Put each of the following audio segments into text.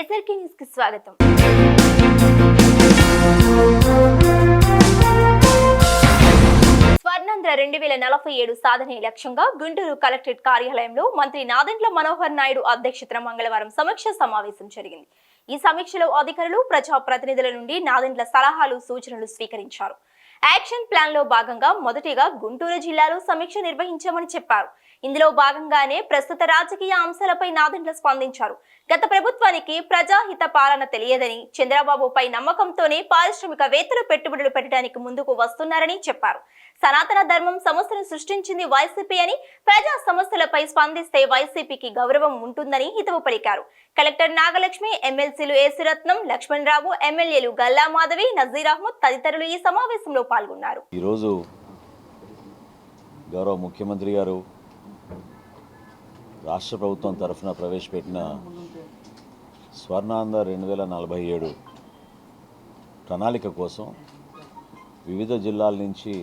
SRK న్యూస్కి స్వాగతం. స్వర్ణాంధ్ర రెండు వేల నలభై ఏడు సాధనే లక్ష్యంగా గుంటూరు కలెక్టరేట్ కార్యాలయంలో మంత్రి నాదెండ్ల మనోహర్ నాయుడు అధ్యక్షతన మంగళవారం సమీక్ష సమావేశం జరిగింది. ఈ సమీక్షలో అధికారులు ప్రజా ప్రతినిధుల నుండి నాదెండ్ల సలహాలు సూచనలు స్వీకరించారు. యాక్షన్ ప్లాన్లో భాగంగా మొదటిగా గుంటూరు జిల్లాలో సమీక్ష నిర్వహించామని చెప్పారు. ఇందులో భాగంగానే ప్రస్తుత రాజకీయ అంశాలపై నాదెండ్ల స్పందించారు. గత ప్రభుత్వానికి ప్రజాహిత పాలన తెలియదని చంద్రబాబుపై నమ్మకంతోనే పారిశ్రామికవేత్తలు పెట్టుబడులు పెట్టడానికి ముందుకు వస్తున్నారని చెప్పారు. సనాతన ధర్మం సమస్యను సృష్టించింది వైసీపీ అని ప్రజా సమస్యలపై స్పందిస్తే వైసీపీకి గౌరవం ఉంటుందని హితవు పలికారు. కలెక్టర్ నాగలక్ష్మి ఎమ్మెల్సీలు ఏసురత్నం లక్ష్మణ్ రావు ఎమ్మెల్యేలు గల్లా మాధవి నజీర్ అహ్మద్ తదితరులు ఈ సమావేశంలో పాల్గొన్నారు. ఈరోజు గౌరవ ముఖ్యమంత్రి గారు రాష్ట్ర ప్రభుత్వం తరఫున ప్రవేశపెట్టిన స్వర్ణాంధ్ర రెండు వేల నలభై ఏడు ప్రణాళిక కోసం వివిధ జిల్లాల నుంచి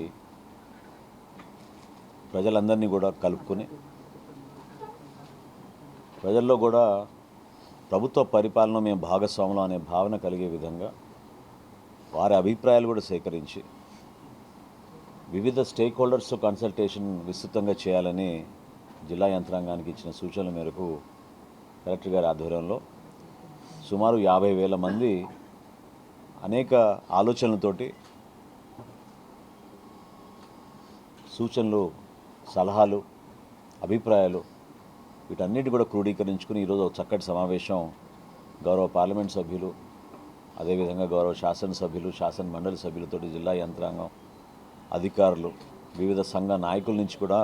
ప్రజలందరినీ కూడా కలుపుకొని ప్రజల్లో కూడా ప్రభుత్వ పరిపాలన మేము భాగస్వాములు అనే భావన కలిగే విధంగా వారి అభిప్రాయాలు కూడా సేకరించి వివిధ స్టేక్ హోల్డర్స్తో కన్సల్టేషన్ విస్తృతంగా చేయాలని జిల్లా యంత్రాంగానికి ఇచ్చిన సూచనల మేరకు కలెక్టర్ గారి ఆధ్వర్యంలో సుమారు యాభై వేల మంది అనేక ఆలోచనలతోటి సూచనలు సలహాలు అభిప్రాయాలు వీటన్నిటి కూడా క్రోడీకరించుకుని ఈరోజు ఒక చక్కటి సమావేశం గౌరవ పార్లమెంట్ సభ్యులు అదేవిధంగా గౌరవ శాసనసభ్యులు శాసన మండలి సభ్యులతోటి జిల్లా యంత్రాంగం అధికారులు వివిధ సంఘ నాయకుల నుంచి కూడా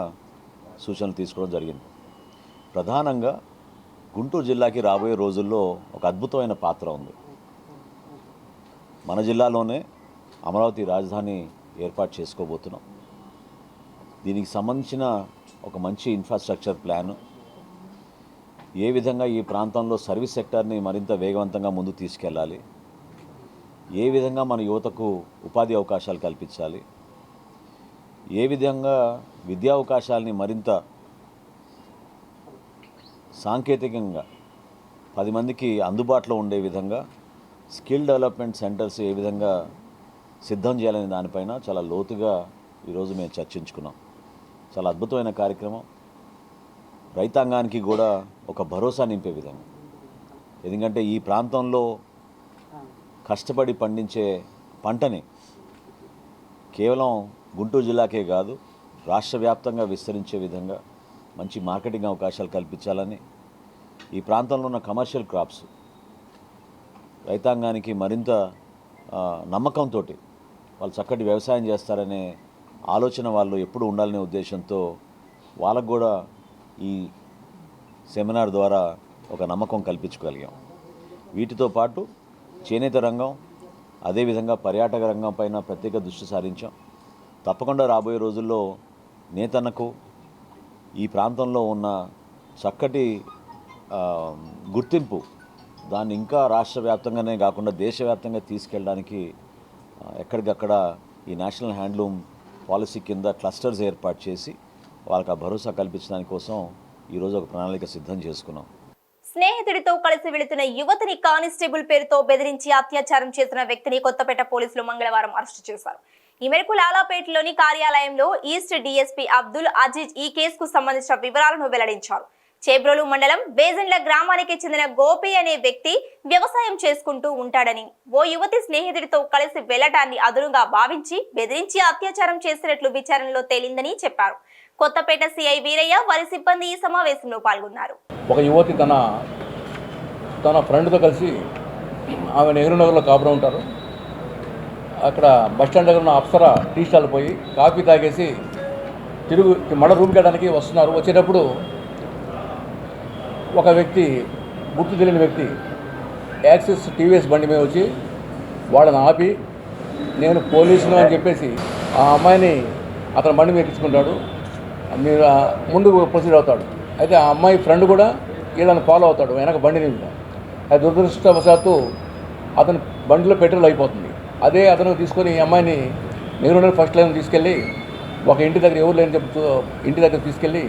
సూచనలు తీసుకోవడం జరిగింది. ప్రధానంగా గుంటూరు జిల్లాకి రాబోయే రోజుల్లో ఒక అద్భుతమైన పాత్ర ఉంది. మన జిల్లాలోనే అమరావతి రాజధాని ఏర్పాటు చేసుకోబోతున్నాం. దీనికి సంబంధించిన ఒక మంచి ఇన్ఫ్రాస్ట్రక్చర్ ప్లాన్ ఏ విధంగా ఈ ప్రాంతంలో సర్వీస్ సెక్టార్ని మరింత వేగవంతంగా ముందు తీసుకెళ్ళాలి? ఏ విధంగా మన యువతకు ఉపాధి అవకాశాలు కల్పించాలి? ఏ విధంగా విద్యా అవకాశాలని మరింత సాంకేతికంగా పది మందికి అందుబాటులో ఉండే విధంగా స్కిల్ డెవలప్మెంట్ సెంటర్స్ ఏ విధంగా సిద్ధం చేయాలనే దానిపైన చాలా లోతుగా ఈరోజు మేము చర్చించుకున్నాం. చాలా అద్భుతమైన కార్యక్రమం. రైతాంగానికి కూడా ఒక భరోసా నింపే విధంగా. ఎందుకంటే ఈ ప్రాంతంలో కష్టపడి పండించే పంటని కేవలం గుంటూరు జిల్లాకే కాదు రాష్ట్ర వ్యాప్తంగా విస్తరించే విధంగా మంచి మార్కెటింగ్ అవకాశాలు కల్పించాలని ఈ ప్రాంతంలో ఉన్న కమర్షియల్ క్రాప్స్ రైతాంగానికి మరింత నమ్మకంతో వాళ్ళు చక్కటి వ్యవసాయం చేస్తారనే ఆలోచన వాళ్ళు ఎప్పుడు ఉండాలనే ఉద్దేశంతో వాళ్ళకు కూడా ఈ సెమినార్ ద్వారా ఒక నమ్మకం కల్పించగలిగాం వీటితో పాటు చేనేత రంగం అదేవిధంగా పర్యాటక రంగం పైన ప్రత్యేక దృష్టి సారించాం. తప్పకుండా రాబోయే రోజుల్లో నేతన్నకు ఈ ప్రాంతంలో ఉన్న చక్కటి గుర్తింపు దాన్ని ఇంకా రాష్ట్ర వ్యాప్తంగానే కాకుండా దేశవ్యాప్తంగా తీసుకెళ్ళడానికి ఎక్కడికక్కడ ఈ నేషనల్ హ్యాండ్లూమ్ పాలసీ కింద క్లస్టర్స్ ఏర్పాటు చేసి వాళ్ళకి ఆ భరోసా కల్పించడానికి కోసం ఈరోజు ఒక ప్రణాళిక సిద్ధం చేసుకున్నాం. స్నేహితుడితో కలిసి వెళుతున్న యువతిని కానిస్టేబుల్ పేరుతో బెదిరించి అత్యాచారం చేసిన వ్యక్తిని కొత్తపేట పోలీసులు మంగళవారం అరెస్టు చేశారు. ఈ మేరకు లాలాపేటలోని కార్యాలయంలో ఈస్ట్ డీఎస్పీ అబ్దుల్ అజీజ్ ఈ కేసుకు సంబంధించిన వివరాలను వెల్లడించారు. చేబ్రోలు మండలం వేజండ్ల గ్రామానికి చెందిన గోపి అనే వ్యక్తి వ్యవసాయం చేసుకుంటూ ఉంటాడని ఓ యువతి స్నేహితుడితో కలిసి వెళ్ళటాన్ని అదునుగా భావించి బెదిరించి అత్యాచారం చేసినట్లు విచారణలో తేలిందని చెప్పారు. కొత్తపేట సిఐ వీరయ్య వారి సిబ్బంది ఈ సమావేశంలో పాల్గొన్నారు. ఒక యువతి తన తన ఫ్రెండ్తో కలిసి ఆమె నెహ్రూ నగర్లో కాపురం ఉంటారు. అక్కడ బస్ దగ్గర ఉన్న అప్సర టీ స్టాల్ పోయి కాఫీ తాగేసి తిరుగు మడ రూమ్కి వెళ్ళడానికి వస్తున్నారు. వచ్చేటప్పుడు ఒక వ్యక్తి గుర్తు తెలియని వ్యక్తి యాక్సిస్ టీవీఎస్ బండి మీద వచ్చి వాళ్ళని ఆపి నేను పోలీసును అని చెప్పేసి ఆ అమ్మాయిని అతని బండి మీద ఎక్కించుకుంటాడు. మీరు ముందు ముందుకు ప్రొసీడ్ అవుతాడు. అయితే ఆ అమ్మాయి ఫ్రెండ్ కూడా వీళ్ళని ఫాలో అవుతాడు వెనక బండి మీద. అది దురదృష్టవశాత్తు అతని బండిలో పెట్రోల్ అయిపోతుంది. అదే అతను తీసుకొని ఈ అమ్మాయిని నెహ్రూ ఫస్ట్ లైన్ తీసుకెళ్ళి ఒక ఇంటి దగ్గర ఎవరు లేని చెప్తూ ఇంటి దగ్గర తీసుకెళ్ళి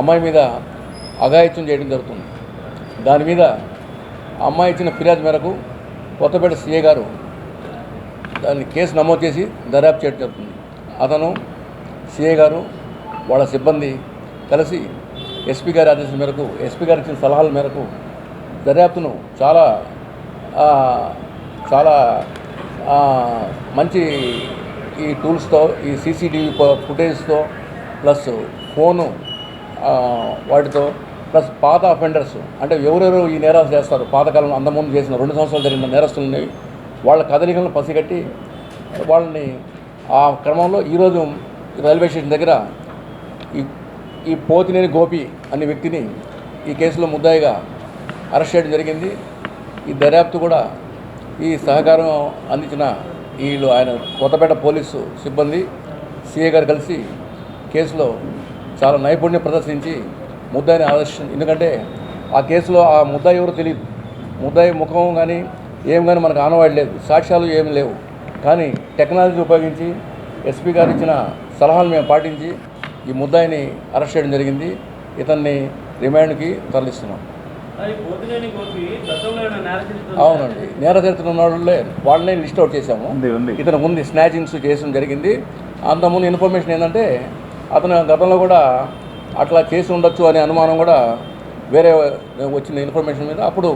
అమ్మాయి మీద అఘాయిత్యం చేయడం జరుగుతుంది. దాని మీద అమ్మాయి ఇచ్చిన ఫిర్యాదు మేరకు కొత్తపేట సీఏ గారు దాన్ని కేసు నమోదు చేసి దర్యాప్తు చేయడం జరుగుతుంది. అతను సీఏ గారు వాళ్ళ సిబ్బంది కలిసి ఎస్పీ గారి ఆదేశం మేరకు ఎస్పీ గారు ఇచ్చిన సలహాల మేరకు దర్యాప్తును చాలా చాలా మంచి ఈ టూల్స్తో ఈ సీసీటీవీ ఫుటేజ్తో ప్లస్ ఫోను వాటితో ప్లస్ పాత అఫెండర్స్ అంటే ఎవరెవరు ఈ నేరాలు చేస్తారు పాతకాలంలో అంతకుముందు చేసిన రెండు సంవత్సరాలు జరిగిన నేరస్తులని వాళ్ళ కదలికలను పసిగట్టి వాళ్ళని ఆ క్రమంలో ఈరోజు రైల్వే స్టేషన్ దగ్గర ఈ ఈ పోతినేని గోపి అనే వ్యక్తిని ఈ కేసులో ముద్దాయిగా అరెస్ట్ చేయడం జరిగింది. ఈ దర్యాప్తు కూడా ఈ సహకారం అందించిన వీళ్ళు ఆయన కొత్తపేట పోలీసు సిబ్బంది సిఏ గారు కలిసి కేసులో చాలా నైపుణ్యం ప్రదర్శించి ముద్దాయిని ఆదర్శ ఎందుకంటే ఆ కేసులో ఆ ముద్దాయి ఎవరో తెలియదు ముద్దాయి ముఖం కానీ ఏం కానీ మనకు ఆనవాడలేదు సాక్ష్యాలు ఏమి లేవు. కానీ టెక్నాలజీ ఉపయోగించి ఎస్పీ గారు ఇచ్చిన సలహాలు మేము పాటించి ఈ ముద్దాయిని అరెస్ట్ చేయడం జరిగింది. ఇతన్ని రిమాండ్కి తరలిస్తున్నాం. అవునండి నేర చరిత్ర ఉన్న వాళ్ళే వాళ్ళనే లిస్ట్ అవుట్ చేశాము. ఉంది ఉంది. ఇతను ఉంది స్నాచింగ్స్ చేయడం జరిగింది. అంతకుముందు ఇన్ఫర్మేషన్ ఏంటంటే అతను గతంలో కూడా అట్లా చేసి ఉండొచ్చు అనే అనుమానం కూడా వేరే వచ్చిన ఇన్ఫర్మేషన్ మీద అప్పుడు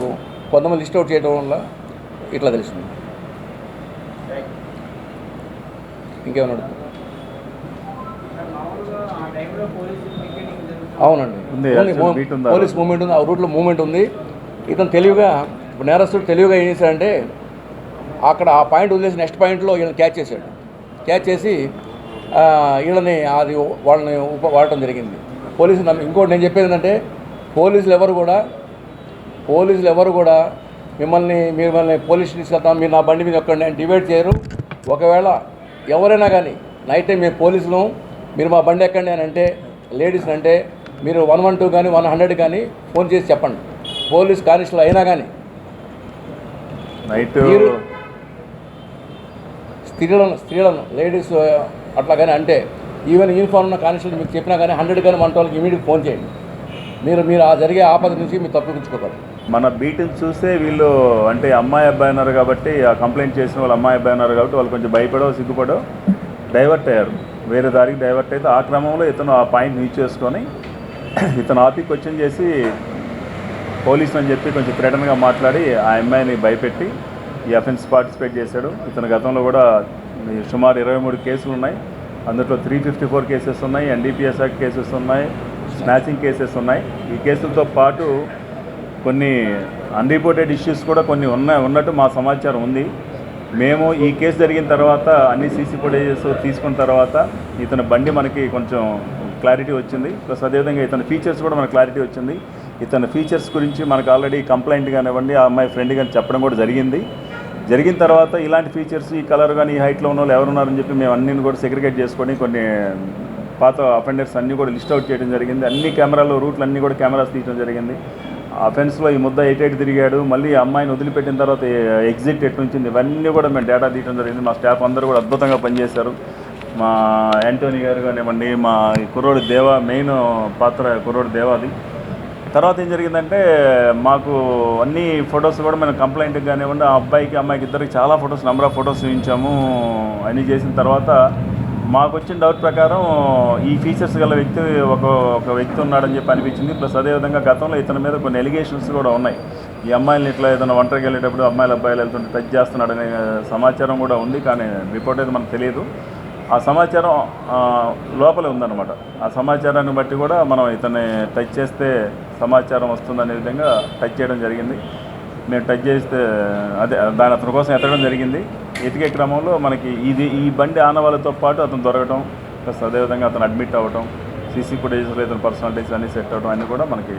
కొంతమంది లిస్ట్ అవుట్ చేయడం వల్ల ఇట్లా తెలిసింది. ఇంకేమన్నా అవునండి? పోలీస్ మూమెంట్ ఉంది? ఆ రూట్లో మూమెంట్ ఉంది. ఇతను తెలివిగా ఇప్పుడు నేరస్తుడు తెలివిగా ఏం చేశాడంటే అక్కడ ఆ పాయింట్ వదిలేసి నెక్స్ట్ పాయింట్లో వీళ్ళని క్యాచ్ చేశాడు. క్యాచ్ చేసి వీళ్ళని అది వాళ్ళని ఉప వాడటం జరిగింది. పోలీసులు నమ్మి ఇంకోటి నేను చెప్పేది ఏంటంటే పోలీసులు ఎవరు కూడా పోలీసులు ఎవరు కూడా మిమ్మల్ని మిమ్మల్ని పోలీస్ తీసుకెళ్తాం మీరు నా బండి మీద ఎక్కండి అని డివైడ్ చేయరు. ఒకవేళ ఎవరైనా కానీ నైట్ టైం మేము పోలీసులు మీరు మా బండి ఎక్కండి అని అంటే లేడీస్ అంటే మీరు వన్ వన్ టూ కానీ వన్ హండ్రెడ్ కానీ ఫోన్ చేసి చెప్పండి. పోలీస్ కానిస్టేబుల్ అయినా కానీ నైట్ మీరు- స్త్రీలను స్త్రీలను లేడీస్ అట్లా కానీ అంటే ఈవెన్ యూనిఫామ్ ఉన్న కానిస్టేబుల్ మీకు చెప్పినా కానీ హండ్రెడ్ కానీ వన్ ట్వెల్వ్కి ఇమీడియట్ ఫోన్ చేయండి. మీరు మీరు ఆ జరిగే ఆపద నుంచి మీరు తప్పించుకోగలరు మన బీటింగ్ చూస్తే వీళ్ళు అంటే అమ్మాయి అబ్బాయి ఉన్నారు కాబట్టి ఆ కంప్లైంట్ చేసిన వాళ్ళు అమ్మాయి అబ్బాయి ఉన్నారు కాబట్టి వాళ్ళు కొంచెం భయపడో సిగ్గుపడో డైవర్ట్ అయ్యారు. వేరే దారికి డైవర్ట్ అయితే ఆ క్రమంలో ఇతను ఆ పాయింట్ యూజ్ చేసుకొని ఇతను ఆపి క్వశ్చన్ చేసి పోలీసులు అని చెప్పి కొంచెం థ్రెటన్గా మాట్లాడి ఆ అమ్మాయిని భయపెట్టి ఈ అఫెన్స్ పార్టిసిపేట్ చేశాడు. ఇతను గతంలో కూడా సుమారు ఇరవై మూడు కేసులు ఉన్నాయి. అందులో త్రీ ఫిఫ్టీ ఫోర్ కేసెస్ ఉన్నాయి ఎన్డీపీఎస్ యాక్ట్ కేసెస్ ఉన్నాయి స్నాచింగ్ కేసెస్ ఉన్నాయి. ఈ కేసులతో పాటు కొన్ని అన్రిపోర్టెడ్ ఇష్యూస్ కూడా కొన్ని ఉన్నాయి ఉన్నట్టు మా సమాచారం ఉంది. మేము ఈ కేసు జరిగిన తర్వాత అన్ని సీసీ ఫుటేజెస్ తీసుకున్న తర్వాత ఇతని బండి మనకి కొంచెం క్లారిటీ వచ్చింది. ప్లస్ అదేవిధంగా ఇతని ఫీచర్స్ కూడా మనకు క్లారిటీ వచ్చింది. ఇతని ఫీచర్స్ గురించి మనకు ఆల్రెడీ కంప్లైంట్ కానివ్వండి ఆ అమ్మాయి ఫ్రెండ్ కానీ చెప్పడం కూడా జరిగింది. జరిగిన తర్వాత ఇలాంటి ఫీచర్స్ ఈ కలర్ కానీ ఈ హైట్లో ఉన్న వాళ్ళు ఎవరున్నారని చెప్పి మేము అన్ని కూడా సెగ్రిగేట్ చేసుకొని కొన్ని పాత అఫెండర్స్ అన్నీ కూడా లిస్ట్ అవుట్ చేయడం జరిగింది. అన్ని కెమెరాలు రూట్లు అన్నీ కూడా కెమెరాస్ తీయడం జరిగింది. ఆ ఈ ముద్ద ఎటు ఎటు తిరిగాడు మళ్ళీ అమ్మాయిని వదిలిపెట్టిన తర్వాత ఎగ్జిట్ ఎటు నుంచింది ఇవన్నీ కూడా మేము డేటా తీయడం జరిగింది. మా స్టాఫ్ అందరూ కూడా అద్భుతంగా పనిచేశారు. మా యాంటోనీ గారు కానివ్వండి మా కుర్రోడి దేవా దేవ మెయిన్ పాత్ర కుర్రోడు దేవాది. తర్వాత ఏం జరిగిందంటే మాకు అన్ని ఫొటోస్ కూడా మేము కంప్లైంట్కి కానివ్వండి ఆ అబ్బాయికి అమ్మాయికి ఇద్దరికి చాలా ఫొటోస్ నెంబర్ ఆఫ్ ఫొటోస్ చూపించాము అన్నీ చేసిన తర్వాత మాకు వచ్చిన డౌట్ ప్రకారం ఈ ఫీచర్స్ గల వ్యక్తి ఒక ఒక వ్యక్తి ఉన్నాడని చెప్పి అనిపించింది. ప్లస్ అదేవిధంగా గతంలో ఇతని మీద కొన్ని ఎలిగేషన్స్ కూడా ఉన్నాయి. ఈ అమ్మాయిని ఇట్లా ఏదైనా ఒంటరికి వెళ్ళేటప్పుడు అమ్మాయిలు అబ్బాయిలు వెళ్తుంటే టచ్ చేస్తున్నాడనే సమాచారం కూడా ఉంది. కానీ రిపోర్ట్ అయితే మనకు తెలియదు. ఆ సమాచారం లోపలే ఉందన్నమాట. ఆ సమాచారాన్ని బట్టి కూడా మనం ఇతన్ని టచ్ చేస్తే సమాచారం వస్తుందనే విధంగా టచ్ చేయడం జరిగింది. మేము టచ్ చేస్తే అదే దాని అతని కోసం ఎత్తడం జరిగింది. ఎతికే క్రమంలో మనకి ఇది ఈ బండి ఆనవాళ్ళతో పాటు అతను దొరకడం ప్లస్ అదేవిధంగా అతను అడ్మిట్ అవ్వడం సీసీ ఫుటేజ్లో ఇతని పర్సనాలిటీస్ అన్నీ సెట్ అవ్వడం అన్నీ కూడా మనకి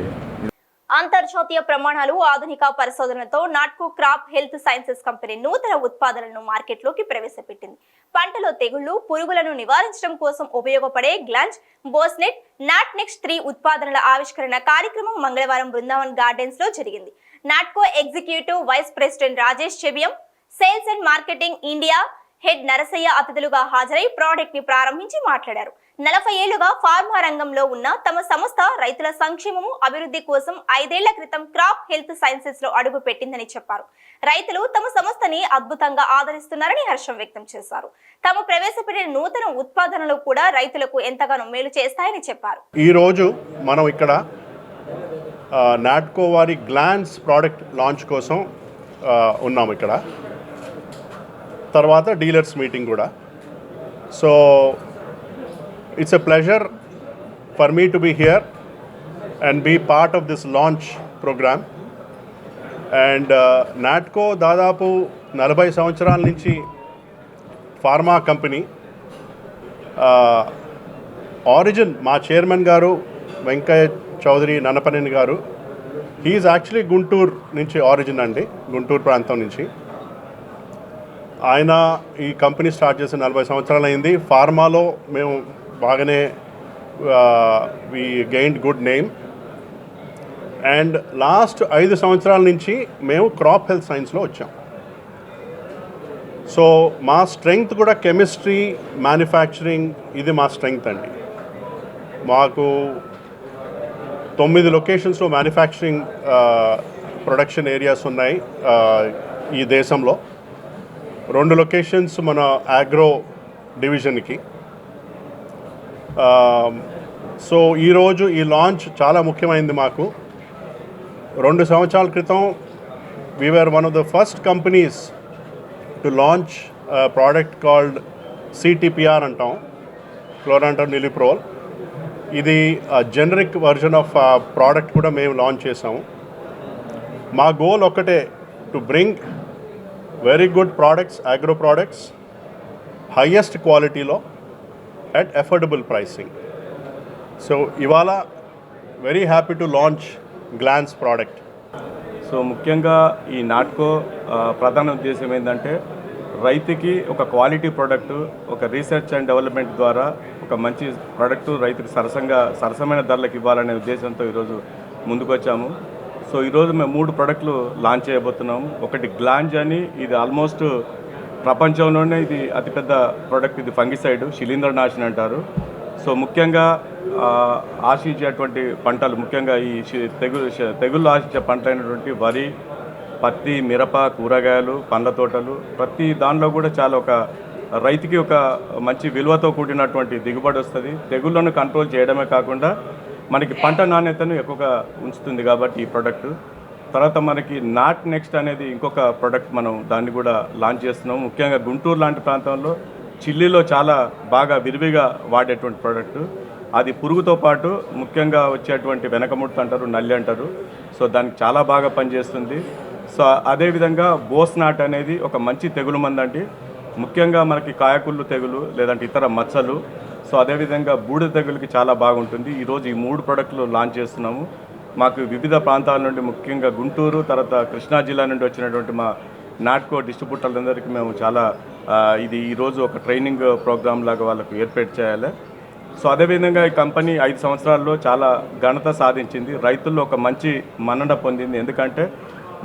అంతర్జాతీయ ప్రమాణాలు ఆధునిక పరిశోధనలతో Natco crop health sciences company నూతన ఉత్పాదనలను మార్కెట్లోకి ప్రవేశపెట్టింది. పంటలో తెగుళ్ళు పురుగులను నివారించడం కోసం ఉపయోగపడే గ్లాంజ్ బోస్నెట్ నాట్ నెక్స్ట్ త్రీ ఉత్పాదనల ఆవిష్కరణ కార్యక్రమం మంగళవారం బృందావన్ గార్డెన్స్లో జరిగింది. Natco executive vice president Rajesh చెబియం sales and marketing India head Narasayya అతిథులుగా హాజరై ప్రాడక్ట్ని ప్రారంభించి మాట్లాడారు. నలభై ఏళ్ళుగా ఫార్మా రంగంలో ఉన్న తమ సంస్థ రైతుల సంక్షేమము అభివృద్ధి కోసం ఐదేళ్ళ క్రితం క్రాప్ హెల్త్ సైన్సెస్లో అడుగు పెట్టిందని చెప్పారు. రైతులు తమ సంస్థని అద్భుతంగా ఆదరిస్తున్నారని హర్షం వ్యక్తం చేశారు. తాము ప్రవేశపెట్టిన నూతన ఉత్పాదనలు కూడా రైతులకు ఎంతగానో మేలు చేస్తాయని చెప్పారు. ఈరోజు మనం ఇక్కడ నాట్కోవారి నాట్కో వారి గ్లాన్స్ ప్రోడక్ట్ లాంచ్ కోసం ఉన్నాము ఉన్నాం ఇక్కడ. తర్వాత డీలర్స్ మీటింగ్ కూడా. So it's a pleasure for me to be here and be part of this launch programme and Natco దాదాపు నలభై సంవత్సరాల నుంచి ఫార్మా కంపెనీ ఆరిజిన్ మా చైర్మన్ గారు వెంకయ్య చౌదరి నన్నపనేని గారు. హీఈస్ యాక్చువల్లీ గుంటూరు నుంచి ఆరిజిన్ అండి గుంటూరు ప్రాంతం నుంచి. ఆయన ఈ కంపెనీ స్టార్ట్ చేసి నలభై సంవత్సరాలు అయింది. ఫార్మాలో మేము బాగానే we gained good name and last ఐదు సంవత్సరాల నుంచి మేము క్రాప్ హెల్త్ సైన్స్లో వచ్చాం. సో మా స్ట్రెంగ్త్ కూడా కెమిస్ట్రీ మ్యానుఫ్యాక్చరింగ్ ఇది మా స్ట్రెంగ్త్ అండి. మాకు తొమ్మిది లొకేషన్స్లో మ్యానుఫ్యాక్చరింగ్ ప్రొడక్షన్ ఏరియాస్ ఉన్నాయి ఈ దేశంలో. రెండు లొకేషన్స్ మన ఆగ్రో డివిజన్కి సో ఈరోజు ఈ లాంచ్ చాలా ముఖ్యమైంది మాకు. రెండు సంవత్సరాల క్రితం we're one of the first companies to launch product called CTPR అంటాం క్లోరాంటర్ నిలిప్రోల్ ఇది జనరిక్ వర్జన్ ఆఫ్ ప్రోడక్ట్ కూడా మేము లాంచ్ చేసాము మా గోల్ ఒక్కటే to bring very good products agro products highest క్వాలిటీలో అట్ అఫోర్డబుల్ ప్రైసింగ్ సో ఇవాళ very happy to launch Glance product so ముఖ్యంగా ఈ నాట్కో ప్రధాన ఉద్దేశం ఏంటంటే రైతుకి ఒక క్వాలిటీ ప్రోడక్ట్ ఒక రీసెర్చ్ అండ్ డెవలప్మెంట్ ద్వారా ఒక మంచి ప్రోడక్ట్ రైతుకి సరసంగా సరసమైన ధరలకు ఇవ్వాలనే ఉద్దేశంతో ఈరోజు ముందుకొచ్చాము. సో ఈరోజు మేము మూడు ప్రోడక్ట్లు లాంచ్ చేయబోతున్నాము. ఒకటి గ్లాంజ్ అని ఇది ఆల్మోస్ట్ ప్రపంచంలోనే ఇది అతిపెద్ద ప్రోడక్ట్ ఇది ఫంగిసైడ్ శిలీంద్రనాశిని అంటారు. సో ముఖ్యంగా ఆశించేటువంటి పంటలు ముఖ్యంగా ఈ తెగులు తెగుళ్ళు ఆశించే పంటలైనటువంటి వరి పత్తి మిరప కూరగాయలు పండ్ల తోటలు ప్రతి దానిలో కూడా చాలా ఒక రైతుకి ఒక మంచి విలువతో కూడినటువంటి దిగుబడి వస్తుంది. తెగుళ్ళను కంట్రోల్ చేయడమే కాకుండా మనకి పంట నాణ్యతను ఎక్కువగా ఉంచుతుంది కాబట్టి ఈ ప్రోడక్ట్ తర్వాత మనకి నాట్ నెక్స్ట్ అనేది ఇంకొక ప్రోడక్ట్ మనం దాన్ని కూడా లాంచ్ చేస్తున్నాము ముఖ్యంగా గుంటూరు లాంటి ప్రాంతంలో చిల్లీలో చాలా బాగా విరివిగా వాడేటువంటి ప్రోడక్ట్ అది పురుగుతో పాటు ముఖ్యంగా వచ్చేటువంటి వెనకముడత అంటారు నల్లి అంటారు. సో దానికి చాలా బాగా పనిచేస్తుంది. సో అదేవిధంగా బోస్ నాట్ అనేది ఒక మంచి తెగులు మందండి. ముఖ్యంగా మనకి కాయకుళ్ళు తెగులు లేదంటే ఇతర మచ్చలు. సో అదేవిధంగా బూడిద తెగులకి చాలా బాగుంటుంది. ఈరోజు ఈ మూడు ప్రోడక్ట్లు లాంచ్ చేస్తున్నాము. మాకు వివిధ ప్రాంతాల నుండి ముఖ్యంగా గుంటూరు తర్వాత కృష్ణా జిల్లా నుండి వచ్చినటువంటి మా నాట్కో డిస్ట్రిబ్యూటర్లందరికీ మేము చాలా ఇది ఈరోజు ఒక ట్రైనింగ్ ప్రోగ్రామ్ లాగా వాళ్ళకు ఏర్పాటు చేయాలి. సో అదేవిధంగా ఈ కంపెనీ ఐదు సంవత్సరాల్లో చాలా ఘనత సాధించింది. రైతుల్లో ఒక మంచి మన్నన పొందింది. ఎందుకంటే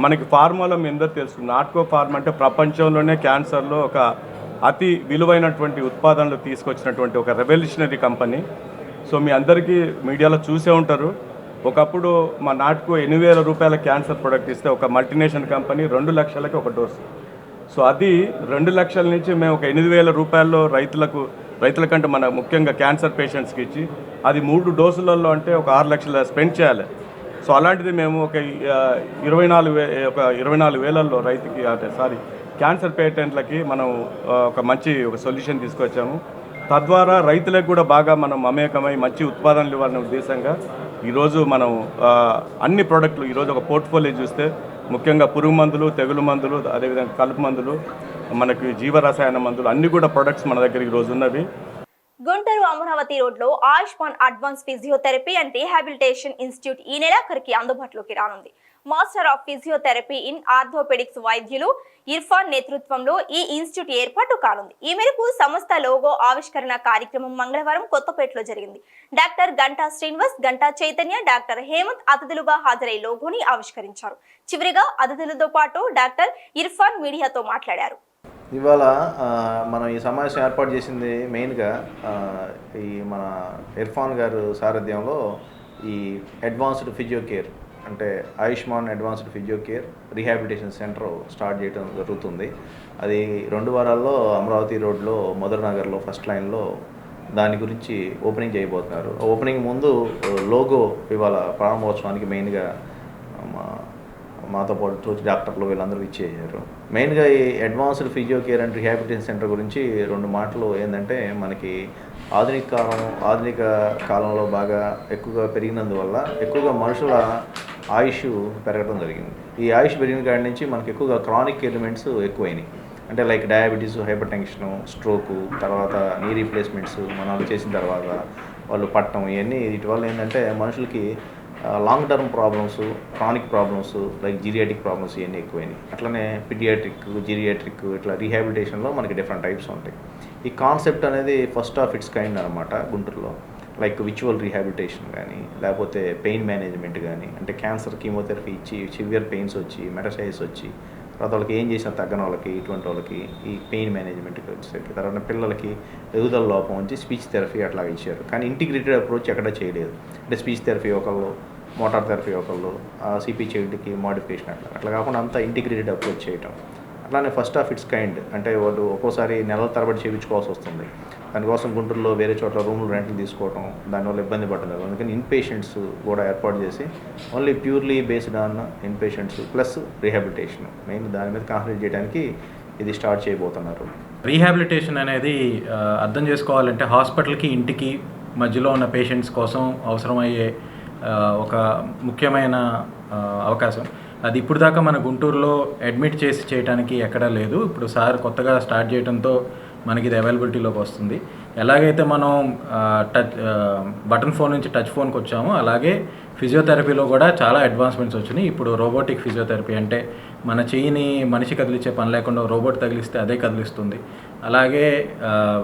మనకి ఫార్మాలో మీ అందరూ తెలుసు. నాట్కో ఫార్మ్ అంటే ప్రపంచంలోనే క్యాన్సర్లో ఒక అతి విలువైనటువంటి ఉత్పాదనలు తీసుకొచ్చినటువంటి ఒక రెవల్యూషనరీ కంపెనీ. సో మీ అందరికీ మీడియాలో చూసే ఉంటారు. ఒకప్పుడు మా నాటుకు ఎనిమిది వేల రూపాయల క్యాన్సర్ ప్రొడక్ట్ ఇస్తే ఒక మల్టీనేషనల్ కంపెనీ రెండు లక్షలకి ఒక డోసు. సో అది రెండు లక్షల నుంచి మేము ఒక ఎనిమిది వేల రూపాయల్లో రైతులకు రైతుల కంటే మన ముఖ్యంగా క్యాన్సర్ పేషెంట్స్కి ఇచ్చి అది మూడు డోసులలో అంటే ఒక ఆరు లక్షల స్పెండ్ చేయాలి. సో అలాంటిది మేము ఒక ఇరవై నాలుగు వే ఒక ఇరవై నాలుగు వేలల్లో రైతుకి అంటే సారీ క్యాన్సర్ పేటెంట్లకి మనం ఒక మంచి ఒక సొల్యూషన్ తీసుకొచ్చాము. తద్వారా రైతులకు కూడా బాగా మనం మమేకమై మంచి ఉత్పాదనలు ఇవ్వాలనే ఉద్దేశంగా ఈరోజు మనం అన్ని ప్రోడక్ట్లు ఈరోజు ఒక పోర్ట్ఫోలియో చూస్తే ముఖ్యంగా పురుగు మందులు తెగులు మందులు అదేవిధంగా కలుపు మందులు మనకి జీవరసాయన మందులు అన్ని కూడా ప్రొడక్ట్స్ మన దగ్గర ఈరోజు ఉన్నవి. గుంటూరు అమరావతి రోడ్లో Ayushman advance physiotherapy and rehabilitation institute ఈ నెలాఖరికి అందుబాటులోకి రానుంది. Master of physiotherapy in orthopaedics వైద్యులు ఇర్ఫాన్ నేతృత్వంలో ఈ ఇన్స్టిట్యూట్ ఏర్పాటు కానుంది. ఈ మేరకు సంస్థ లోగో ఆవిష్కరణ కార్యక్రమం మంగళవారం కొత్తపేటలో జరిగింది. డాక్టర్ గంటా శ్రీనివాస్ గంటా చైతన్య డాక్టర్ హేమంత్ అతిథులుగా హాజరై లోగోని ఆవిష్కరించారు. చివరిగా అతిథులతో పాటు డాక్టర్ ఇర్ఫాన్ మీడియాతో మాట్లాడారు. ఇవాళ మనం ఈ సమావేశం ఏర్పాటు చేసింది మెయిన్గా ఈ మన ఇర్ఫాన్ గారు సారథ్యంలో ఈ అడ్వాన్స్డ్ ఫిజియో కేర్ అంటే Ayushman advanced physio care rehabilitation centre start చేయడం జరుగుతుంది. అది రెండు వారాల్లో అమరావతి రోడ్లో మధుర నగర్లో ఫస్ట్ లైన్లో దాని గురించి ఓపెనింగ్ చేయబోతున్నారు. ఓపెనింగ్ ముందు లోగో ఇవాళ ప్రారంభోత్సవానికి మెయిన్గా మా మాతో పాటు తోచి డాక్టర్లు వీళ్ళందరూ ఇచ్చేసారు మెయిన్గా ఈ advanced physio care and rehabilitation centre గురించి రెండు మాటలు ఏంటంటే మనకి ఆధునిక కాలం ఆధునిక కాలంలో బాగా ఎక్కువగా పెరిగినందువల్ల ఎక్కువగా మనుషుల ఆయుష్ పెరగడం జరిగింది. ఈ ఆయుష్ పెరిగిన కాడి నుంచి మనకి ఎక్కువగా క్రానిక్ ఎలిమెంట్స్ ఎక్కువైనాయి. అంటే like diabetes hypertension stroke తర్వాత నీ రీప్లేస్మెంట్స్ మనం చేసిన తర్వాత వాళ్ళు పట్టడం ఇవన్నీ వీటి వల్ల ఏంటంటే మనుషులకి long term problems chronic problems like geriatric problems ఇవన్నీ ఎక్కువైనాయి. అట్లనే పిడియాట్రిక్ జీరియాట్రిక్ ఇట్లా రీహాబిలిటేషన్లో మనకి డిఫరెంట్ టైప్స్ ఉంటాయి. ఈ కాన్సెప్ట్ అనేది ఫస్ట్ ఆఫ్ ఇట్స్ కైండ్ అనమాట గుంటూరులో. లైక్ విచువల్ రీహాబిలిటేషన్ కానీ లేకపోతే పెయిన్ మేనేజ్మెంట్ కానీ అంటే క్యాన్సర్ కీమోథెరపీ ఇచ్చి సివియర్ పెయిన్స్ వచ్చి మెటసైజ్ వచ్చి తర్వాత వాళ్ళకి ఏం చేసినా తగ్గని వాళ్ళకి ఇటువంటి వాళ్ళకి ఈ పెయిన్ మేనేజ్మెంట్కి వచ్చేసరికి తర్వాత పిల్లలకి ఎదుగుదల లోపం వచ్చి స్పీచ్ థెరపీ అట్లా ఇచ్చారు. కానీ ఇంటిగ్రేటెడ్ అప్రోచ్ ఎక్కడ చేయలేదు. అంటే స్పీచ్ థెరపీ ఒకళ్ళు మోటార్ థెరపీ ఒకళ్ళు సిపీ చైల్డ్కి మోడిఫికేషన్ అట్లా. అట్లా కాకుండా అంతా ఇంటిగ్రేటెడ్ అప్రోచ్ చేయటం. అట్లానే ఫస్ట్ ఆఫ్ ఇట్స్ కైండ్ అంటే వాళ్ళు ఒక్కోసారి నెలల తరబడి చేయించుకోవాల్సి వస్తుంది. దానికోసం గుంటూరులో వేరే చోట్ల రూమ్లు రెంట్లు తీసుకోవటం దానివల్ల ఇబ్బంది పడుతున్నారు అందుకని ఇన్ పేషెంట్స్ కూడా ఏర్పాటు చేసి only purely based on inpatients plus rehabilitation main దాని మీద కాన్సన్ట్రేట్ చేయడానికి ఇది స్టార్ట్ చేయబోతున్నారు. రీహాబిలిటేషన్ అనేది అర్థం చేసుకోవాలంటే హాస్పిటల్కి ఇంటికి మధ్యలో ఉన్న పేషెంట్స్ కోసం అవసరమయ్యే ఒక ముఖ్యమైన అవకాశం. అది ఇప్పుడు దాకా మన గుంటూరులో అడ్మిట్ చేసి చేయడానికి ఎక్కడా లేదు. ఇప్పుడు సార్ కొత్తగా స్టార్ట్ చేయడంతో మనకి ఇది అవైలబిలిటీలోకి వస్తుంది. ఎలాగైతే మనం టచ్ బటన్ ఫోన్ నుంచి టచ్ ఫోన్కి వచ్చామో అలాగే ఫిజియోథెరపీలో కూడా చాలా అడ్వాన్స్మెంట్స్ వచ్చినాయి. ఇప్పుడు రోబోటిక్ ఫిజియోథెరపీ అంటే మన చెయ్యిని మనిషి కదిలించే పని లేకుండా రోబోట్ తగిలిస్తే అదే కదిలిస్తుంది. అలాగే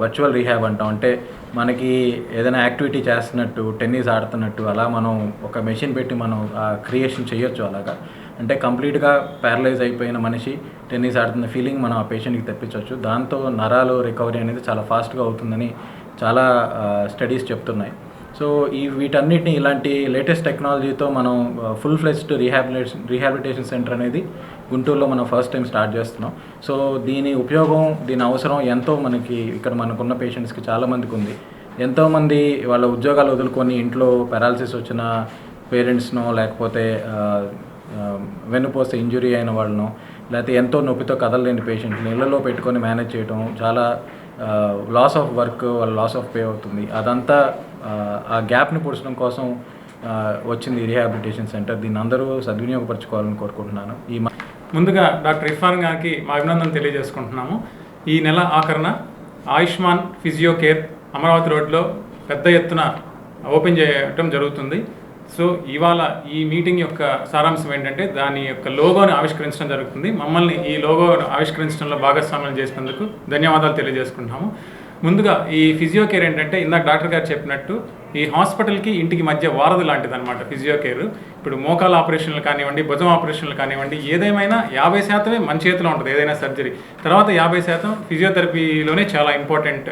వర్చువల్ రీహాబ్ అంటాం. అంటే మనకి ఏదైనా యాక్టివిటీ చేస్తున్నట్టు టెన్నిస్ ఆడుతున్నట్టు అలా మనం ఒక మెషిన్ పెట్టి మనం క్రియేషన్ చేయొచ్చు అలాగా. అంటే కంప్లీట్గా ప్యారలైజ్ అయిపోయిన మనిషి టెన్నిస్ ఆడుతున్న ఫీలింగ్ మనం ఆ పేషెంట్కి తెప్పించవచ్చు. దాంతో నరాలు రికవరీ అనేది చాలా ఫాస్ట్గా అవుతుందని చాలా స్టడీస్ చెప్తున్నాయి. సో ఈ వీటన్నిటిని ఇలాంటి లేటెస్ట్ టెక్నాలజీతో మనం full fledged rehabilitation rehabilitation centre అనేది గుంటూరులో మనం ఫస్ట్ టైం స్టార్ట్ చేస్తున్నాం. సో దీని ఉపయోగం దీని అవసరం ఎంతో మనకి ఇక్కడ మనకున్న పేషెంట్స్కి చాలామందికి ఉంది. ఎంతోమంది వాళ్ళ ఉద్యోగాలు వదులుకొని ఇంట్లో పెరాలసిస్ వచ్చిన పేరెంట్స్నో లేకపోతే వెన్నుపోస్తే ఇంజురీ అయిన వాళ్ళను లేకపోతే ఎంతో నొప్పితో కదలలేని పేషెంట్ని ఇళ్ళలో పెట్టుకొని మేనేజ్ చేయడం చాలా లాస్ ఆఫ్ వర్క్ వాళ్ళ లాస్ ఆఫ్ పే అవుతుంది. అదంతా ఆ, గ్యాప్ని పొడిచడం కోసం వచ్చింది రీహాబిలిటేషన్ సెంటర్ దీన్ని అందరూ సద్వినియోగపరచుకోవాలని కోరుకుంటున్నాను. ఈ ముందుగా డాక్టర్ ఇర్ఫాన్ గారికి మా అభినందనలు తెలియజేసుకుంటున్నాము. ఈ నెల ఆఖరణ ఆయుష్మాన్ ఫిజియో కేర్ అమరావతి రోడ్లో పెద్ద ఎత్తున ఓపెన్ చేయటం జరుగుతుంది. సో ఇవాళ ఈ మీటింగ్ యొక్క సారాంశం ఏంటంటే దాని యొక్క లోగోని ఆవిష్కరించడం జరుగుతుంది. మమ్మల్ని ఈ లోగో ఆవిష్కరించడంలో భాగస్వామ్యం చేసినందుకు ధన్యవాదాలు తెలియజేసుకుంటున్నాము. ముందుగా ఈ ఫిజియో కేర్ ఏంటంటే ఇందాక డాక్టర్ గారు చెప్పినట్టు ఈ హాస్పిటల్కి ఇంటికి మధ్య వారధి లాంటిది అనమాట ఫిజియో కేర్ ఇప్పుడు మోకాల ఆపరేషన్లు కానివ్వండి భుజం ఆపరేషన్లు కానివ్వండి ఏదేమైనా యాభై శాతమే మన చేతిలో ఉంటుంది ఏదైనా సర్జరీ తర్వాత యాభై శాతం ఫిజియోథెరపీలోనే చాలా ఇంపార్టెంట్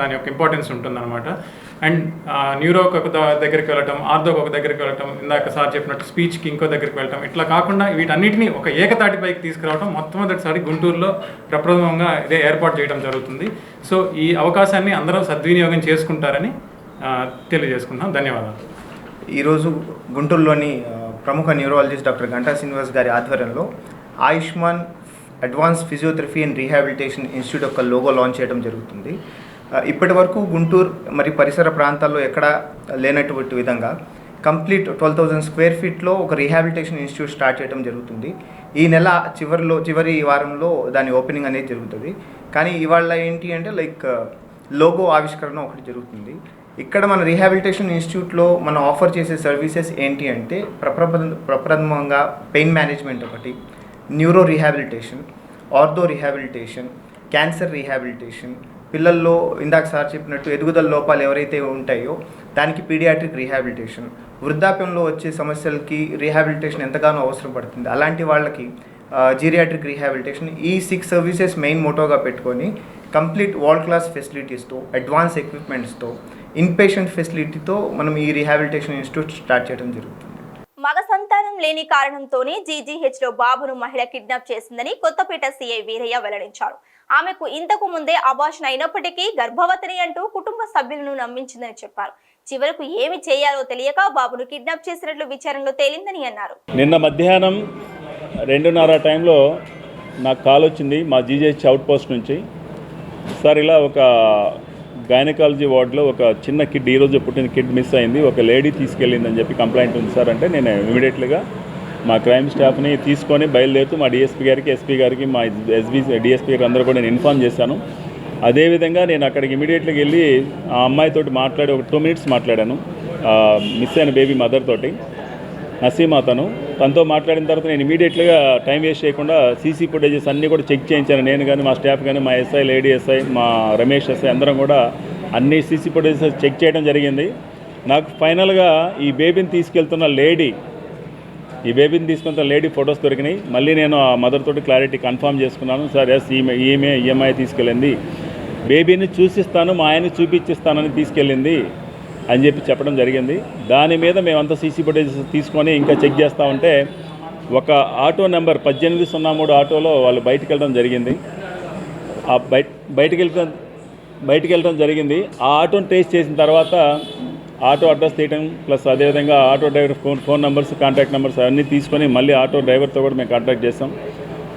దాని యొక్క ఇంపార్టెన్స్ ఉంటుందన్నమాట. అండ్ న్యూరోకి ఒక దగ్గరికి వెళ్ళటం ఆర్థోకి ఒక దగ్గరికి వెళ్ళటం ఇందాక సార్ చెప్పినట్టు స్పీచ్కి ఇంకో దగ్గరికి వెళ్ళటం ఇట్లా కాకుండా వీటన్నిటిని ఒక ఏకతాటిపైకి తీసుకురావడం మొట్టమొదటిసారి గుంటూరులో ప్రప్రథమంగా ఇదే ఏర్పాటు చేయడం జరుగుతుంది. సో ఈ అవకాశాన్ని అందరం సద్వినియోగం చేసుకుంటారని తెలియజేసుకుంటున్నాం. ధన్యవాదాలు. ఈరోజు గుంటూరులోని ప్రముఖ న్యూరాలజిస్ట్ డాక్టర్ గంటా శ్రీనివాస్ గారి ఆధ్వర్యంలో Ayushman advance physiotherapy and rehabilitation institute యొక్క లోగో లాంచ్ చేయడం జరుగుతుంది. ఇప్పటి వరకు గుంటూరు మరి పరిసర ప్రాంతాల్లో ఎక్కడ లేనటువంటి విధంగా కంప్లీట్ ట్వెల్వ్ థౌజండ్ స్క్వేర్ ఫీట్లో ఒక రీహాబిలిటేషన్ ఇన్స్టిట్యూట్ స్టార్ట్ చేయడం జరుగుతుంది. ఈ నెల చివరిలో చివరి వారంలో దాని ఓపెనింగ్ అనేది జరుగుతుంది. కానీ ఇవాళ ఏంటి అంటే లైక్ లోగో ఆవిష్కరణ ఒకటి జరుగుతుంది. ఇక్కడ మన రీహాబిలిటేషన్ ఇన్స్టిట్యూట్లో మనం ఆఫర్ చేసే సర్వీసెస్ ఏంటి అంటే ప్రప్రథ ప్రప్రథమంగా పెయిన్ మేనేజ్మెంట్ ఒకటి neuro rehabilitation ortho rehabilitation cancer rehabilitation పిల్లల్లో ఇందాక సార్ చెప్పినట్టు ఎదుగుదల లోపాలు ఎవరైతే ఉంటాయో దానికి పీడియాట్రిక్ రీహాబిలిటేషన్ వృద్ధాప్యంలో వచ్చే సమస్యలకి రీహాబిలిటేషన్ ఎంతగానో అవసరం పడుతుంది అలాంటి వాళ్ళకి జీరియాట్రిక్ రీహాబిలిటేషన్ ఈ సిక్స్ సర్వీసెస్ మెయిన్ మోటోగా పెట్టుకొని కంప్లీట్ వరల్డ్ క్లాస్ ఫెసిలిటీస్తో అడ్వాన్స్ ఎక్విప్మెంట్స్తో ఇన్ పేషెంట్ ఫెసిలిటీతో మనం ఈ రీహాబిలిటేషన్ ఇన్స్టిట్యూట్ స్టార్ట్ చేయడం జరుగుతుంది. మగ సంతానం లేని కారణంతోనే జీజీహెచ్లో బాబును మహిళ కిడ్నాప్ చేసిందని కొత్తపేట సీఐ వీరయ్య వెల్లడించారు. ఆమెకు ఇంతకు ముందే అబార్షన్ అయినప్పటికీ గర్భవతిని అంటూ కుటుంబ సభ్యులను నమ్మించిందని చెప్పారు. చివరకు ఏమి చేయాలో తెలియక బాబును కిడ్నాప్ చేసినట్లు విచారణలో తేలిందని అన్నారు. నిన్న మధ్యాహ్నం రెండున్నర టైంలో నాకు కాల్ వచ్చింది మా జీజేహెచ్ అవుట్ పోస్ట్ నుంచి. సార్ ఇలా ఒక గైనకాలజీ వార్డులో ఒక చిన్న కిడ్ ఈరోజు పుట్టిన కిడ్ మిస్ అయింది. ఒక లేడీ తీసుకెళ్ళిందని చెప్పి కంప్లైంట్ ఉంది సార్ అంటే నేను ఇమీడియట్లీగా మా క్రైమ్ స్టాఫ్ని తీసుకొని బయలుదేరుతూ మా డిఎస్పీ గారికి ఎస్పీ గారికి మా ఎస్బీ డిఎస్పీ గారికి అందరూ కూడా నేను ఇన్ఫామ్ చేశాను. అదేవిధంగా నేను అక్కడికి ఇమీడియట్గా వెళ్ళి ఆ అమ్మాయితోటి మాట్లాడి ఒక టూ మినిట్స్ మాట్లాడాను మిస్ అయిన బేబీ మదర్ తోటి నసీమా తను తనతో మాట్లాడిన తర్వాత నేను ఇమీడియట్గా టైం వేస్ట్ చేయకుండా సీసీ ఫుటేజెస్ అన్నీ కూడా చెక్ చేయించాను. నేను కానీ మా స్టాఫ్ కానీ మా ఎస్ఐ లేడీ ఎస్ఐ మా రమేష్ ఎస్ఐ అందరం కూడా అన్ని సీసీ ఫుటేజెస్ చెక్ చేయడం జరిగింది. నాకు ఫైనల్గా ఈ బేబీని తీసుకెళ్తున్న లేడీ ఈ బేబీని తీసుకున్న లేడీ ఫొటోస్ దొరికినాయి. మళ్ళీ నేను ఆ మదర్ తోటి క్లారిటీ కన్ఫర్మ్ చేసుకున్నాను. సార్ ఎస్ ఈమె ఈమె ఈఎంఐ తీసుకెళ్ళింది. బేబీని చూసిస్తాను మా ఆయన చూపించిస్తానని తీసుకెళ్ళింది. అని చెప్పి చెప్పడం జరిగింది. దాని మీద మేమంతా సీసీ ఫుటేజ్ తీసుకొని ఇంకా చెక్ చేస్తూ ఉంటే ఒక ఆటో నెంబర్ పద్దెనిమిది సున్నా మూడు ఆటోలో వాళ్ళు బయటకు వెళ్ళడం జరిగింది. ఆ బయట బయటకు వెళ్ళడం బయటకు వెళ్ళడం జరిగింది. ఆ ఆటోని ట్రేస్ చేసిన తర్వాత ఆటో అడ్రస్ తీయటం ప్లస్ అదేవిధంగా auto driver phone phone numbers contact numbers అన్నీ తీసుకొని మళ్ళీ ఆటో డ్రైవర్తో కూడా మేము కాంటాక్ట్ చేస్తాం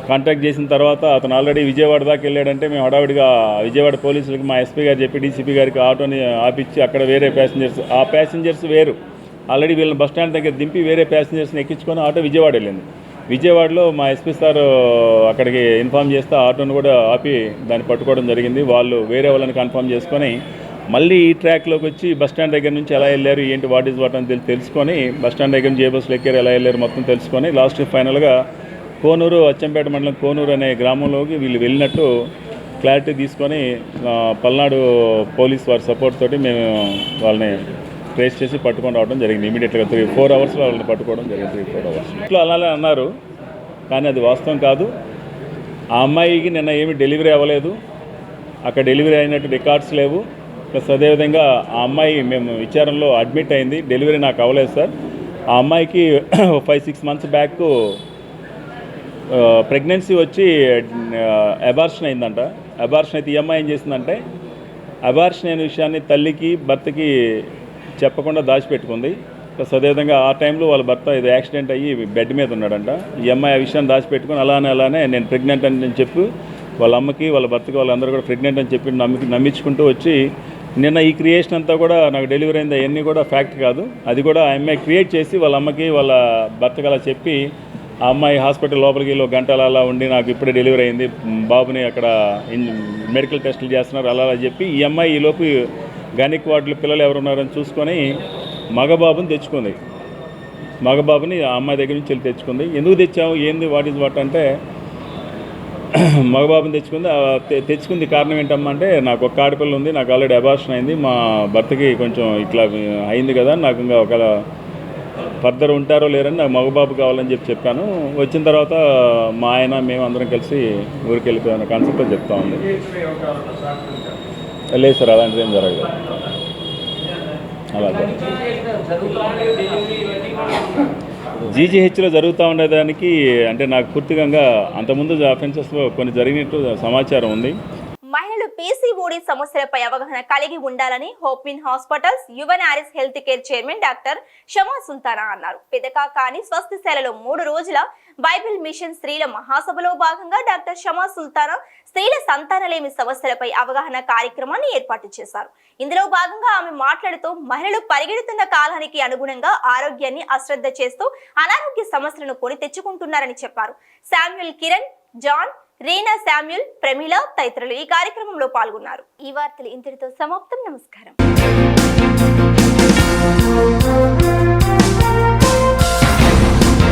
కాంటాక్ట్ చేసిన తర్వాత అతను ఆల్రెడీ విజయవాడ దాకా వెళ్ళాడంటే మేము హడావిడిగా విజయవాడ పోలీసులకి మా ఎస్పీ గారు చెప్పి డీసీపీ గారికి ఆటోని ఆపిచ్చి అక్కడ వేరే ప్యాసింజర్స్ ఆ ప్యాసింజర్స్ వేరు. ఆల్రెడీ వీళ్ళని బస్ స్టాండ్ దగ్గర దింపి వేరే ప్యాసింజర్స్ని ఎక్కించుకొని ఆటో విజయవాడ వెళ్ళింది. విజయవాడలో మా ఎస్పీ సార్ అక్కడికి ఇన్ఫామ్ చేస్తే ఆటోను కూడా ఆపి దాన్ని పట్టుకోవడం జరిగింది. వాళ్ళు వేరే వాళ్ళని కన్ఫర్మ్ చేసుకొని మళ్ళీ ఈ ట్రాక్లోకి వచ్చి బస్ స్టాండ్ దగ్గర నుంచి ఎలా వెళ్ళారు ఏంటి వాట్ ఈజ్ వాట్ అని తెలుసుకొని బస్ స్టాండ్ దగ్గర నుంచి ఏ బస్సులు ఎక్కారు ఎలా వెళ్ళారు మొత్తం తెలుసుకొని లాస్ట్ ఫైనల్గా కోనూరు అచ్చంపేట మండలం కోనూరు అనే గ్రామంలోకి వీళ్ళు వెళ్ళినట్టు క్లారిటీ తీసుకొని పల్నాడు పోలీస్ వారి సపోర్ట్ తోటి మేము వాళ్ళని ట్రేస్ చేసి పట్టుకొని రావడం జరిగింది. ఇమీడియట్గా త్రీ ఫోర్ అవర్స్లో వాళ్ళని పట్టుకోవడం జరిగింది. త్రీ ఫోర్ అవర్స్ ఇట్లా అలానే అన్నారు కానీ అది వాస్తవం కాదు. ఆ అమ్మాయికి నిన్న ఏమి డెలివరీ అవ్వలేదు. అక్కడ డెలివరీ అయినట్టు రికార్డ్స్ లేవు. ప్లస్ అదేవిధంగా ఆ అమ్మాయి మేము విచారణలో అడ్మిట్ అయింది. డెలివరీ నాకు అవ్వలేదు సార్. ఆ అమ్మాయికి five six months back pregnancy వచ్చి అబార్షన్ అయిందంట. అబార్షన్ అయితే ఈ అమ్మాయి ఏం చేసిందంటే అబార్షన్ అయిన విషయాన్ని తల్లికి భర్తకి చెప్పకుండా దాచిపెట్టుకుంది. ప్లస్ అదేవిధంగా ఆ టైంలో వాళ్ళ భర్త ఇది యాక్సిడెంట్ అయ్యి బెడ్ మీద ఉన్నాడంట. ఈ అమ్మాయి ఆ విషయాన్ని దాచిపెట్టుకుని అలానే అలానే నేను ప్రెగ్నెంట్ అని నేను చెప్పి వాళ్ళ అమ్మకి వాళ్ళ భర్తకి వాళ్ళందరూ కూడా ప్రెగ్నెంట్ అని చెప్పి నమ్మి నమ్మించుకుంటూ వచ్చి నిన్న ఈ క్రియేషన్ అంతా కూడా నాకు డెలివరీ అయింది అవన్నీ కూడా ఫ్యాక్ట్ కాదు. అది కూడా ఆ అమ్మాయి క్రియేట్ చేసి వాళ్ళ అమ్మకి వాళ్ళ భర్తకి అలా చెప్పి ఆ అమ్మాయి హాస్పిటల్ లోపలికి వెళ్ళి గంట అలా ఉండి నాకు ఇప్పుడే డెలివరీ అయింది. బాబుని అక్కడ మెడికల్ టెస్టులు చేస్తున్నారు అలా అలా చెప్పి ఈ అమ్మాయి ఈ లోపు గనిక్ వార్డులో పిల్లలు ఎవరున్నారని చూసుకొని మగబాబుని తెచ్చుకుంది. మగబాబుని ఆ అమ్మాయి దగ్గర నుంచి వెళ్ళి తెచ్చుకుంది. ఎందుకు తెచ్చావు? ఏంది? వాట్ ఈజ్ వాట్ అంటే మగబాబుని తెచ్చుకుంది. తెచ్చుకుంది కారణం ఏంటమ్మా అంటే నాకు ఒక ఆడపిల్ల ఉంది నాకు ఆల్రెడీ అబార్షన్ అయింది. మా భర్తకి కొంచెం ఇట్లా అయింది కదా నాకు ఇంకా ఒక ఫర్దర్ ఉంటారో లేరని నాకు మగబాబు కావాలని చెప్పి చెప్పాను. వచ్చిన తర్వాత మా ఆయన మేము అందరం కలిసి ఊరికి వెళ్ళిపోయాను కాన్సెప్ట్ చెప్తా ఉంది. లేదు సార్ అలాంటిది ఏం జరగదు అలా జీజీహెచ్లో జరుగుతూ ఉండేదానికి అంటే నాకు పూర్తిగా అంతకుముందు అఫెన్సెస్లో కొన్ని జరిగినట్టు సమాచారం ఉంది. పీసీఓడి సమస్యలపై అవగాహన కలిగి ఉండాలని హోప్మిన్ హాస్పిటల్స్ యువన్ ఆరిస్ health care chairman doctor Shama Sultana అన్నారు. పెదకాకాని స్వస్థశాలలో మూడు రోజుల బైబిల్ మిషన్ స్త్రీల మహాసభలో భాగంగా డాక్టర్ షమా సుల్తానా స్త్రీల సంతానలేమి సమస్యలపై అవగాహన కార్యక్రమాన్ని ఏర్పాటు చేశారు. ఇందులో భాగంగా ఆమె మాట్లాడుతూ మహిళలు పరిగెడుతున్న కాలానికి అనుగుణంగా ఆరోగ్యాన్ని అశ్రద్ధ చేస్తూ అనారోగ్య సమస్యలను కొని తెచ్చుకుంటున్నారని చెప్పారు. Samuel Kiran John Reena Samuel Pramila తదితరులు ఈ కార్యక్రమంలో పాల్గొన్నారు. ఈ వార్తలు ఇంతటితో సమాప్తం. నమస్కారం.